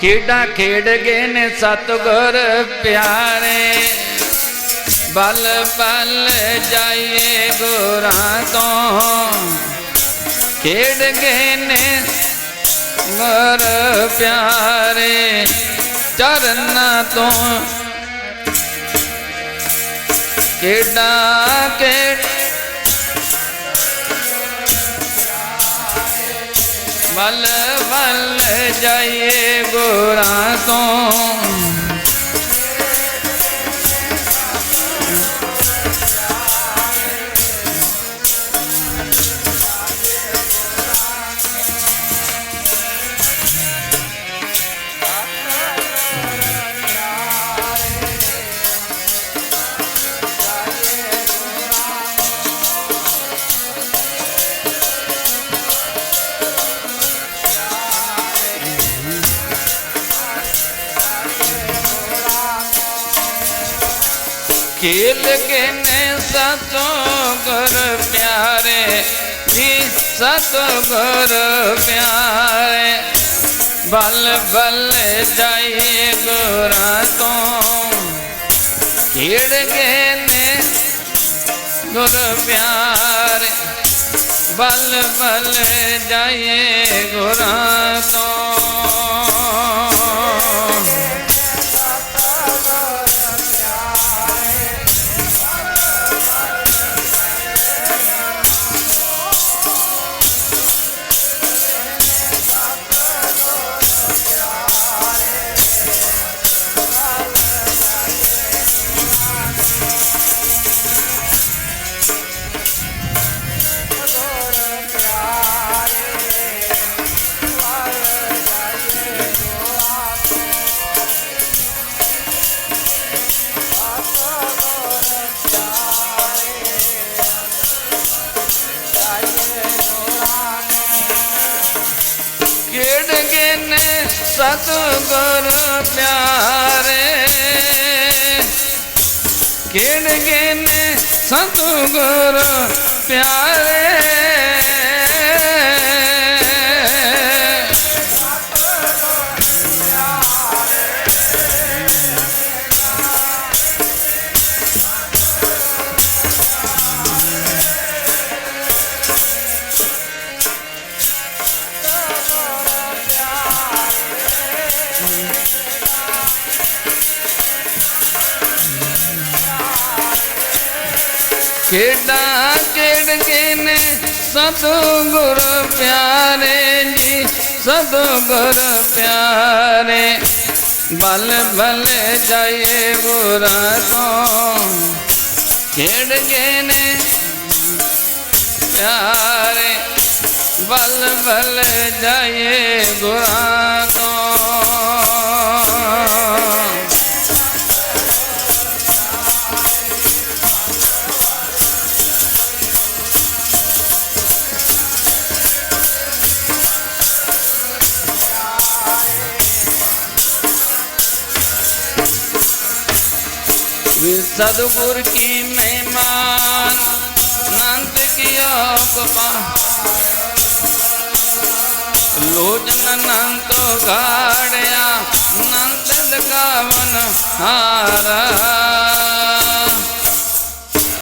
ਖੇਡਾਂ ਖੇਡ ਗਏ ਨੇ ਸਤਗੁਰ ਪਿਆਰੇ। ਬਲ ਬਲ ਜਾਈਏ ਗੁਰਾਂ ਤੋਂ। ਖੇਡ ਗਏ ਨੇ ਮਰ ਪਿਆਰੇ ਚਰਨਾਂ ਤੋਂ। ਖੇਡਾਂ ਖੇਡ बल बल जाइए गोरा तो खेल के ने सतो घर प्यारे जी सतो घर प्यारे। बल बल जाइए गोरा तो खेल के ने गुर प्यारे, बल बल जाइए गोरा तो सतगुर प्यारे किन गिन सतगुर प्यारे। खेडा खेड के ने सतगुर प्यारे जी, सतगुर प्यारे। बल भले जाइए बुरा तो खेड के ने प्यारे। बल भले जाइए बुरा तो वे सदगुर की मेहमान नंद किया लोचन नंद गाड़िया नंद लगावन हारा।